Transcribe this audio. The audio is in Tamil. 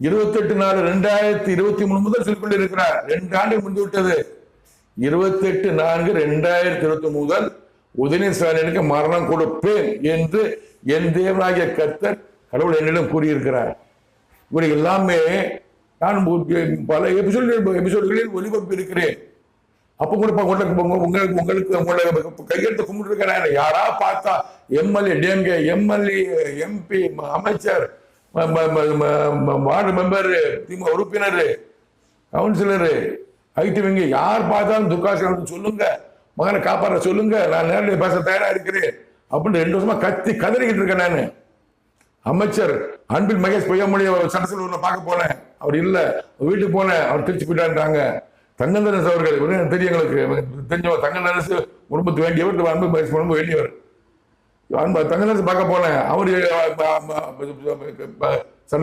இருபத்தெட்டு நாலு ரெண்டாயிரத்தி இருபத்தி மூணு முதல் சொல்லிக் கொண்டிருக்கிறார் ரெண்டு ஆண்டு முடிந்து விட்டது. இருபத்தெட்டு நான்கு ரெண்டாயிரத்தி இருபத்தி முதல் உதயநிதி ஸ்டாலினுக்கு மரணம் கொடுப்பேன் என்று என் தேவனாகிய கர்த்தர் கடவுள் என்னிடம் கூறியிருக்கிறார். இப்படி எல்லாமே நான் பல எபிசோட்களில் எபிசோடுகளில் ஒளிபரப்பு இருக்கிறேன். அப்ப கூட உங்களுக்கு உங்களுக்கு உங்களுக்கு உங்களை கையெழுத்து கும்பிட்டு யாரா பார்த்தா எம்எல்ஏ டிஎம்கே எம்எல்ஏ எம்பி அமைச்சர் வார்டு மெம்பர் திமுக உறுப்பினர் கவுன்சிலரு ஐடி வங்கி யார் பார்த்தாலும் துர்காசனம் சொல்லுங்க மகனை காப்பாற்ற சொல்லுங்க நான் நேரடியாக பேச தயாரா இருக்கிறேன் அப்படின்னு ரெண்டு வருஷமா கத்தி கதறிக்கிட்டு இருக்கேன் நான். அமைச்சர் அன்பில் மகேஷ் பொய்யாமொழி சட்டசபையில் பார்க்க போனேன். அவர் இல்லை வீட்டுக்கு போனேன் அவர் திருச்சி போயிட்டான்றாங்க தங்கந்தரசு அவர்கள் எனக்கு தெரியும் எங்களுக்கு. தெரிஞ்சவர் தங்கந்தரசு குடும்பத்து வேண்டியவர் அன்பு மகேஷ் குடும்பம் வேண்டியவர். தங்கநாசன் பார்க்க போனேன் அவர் சண்டை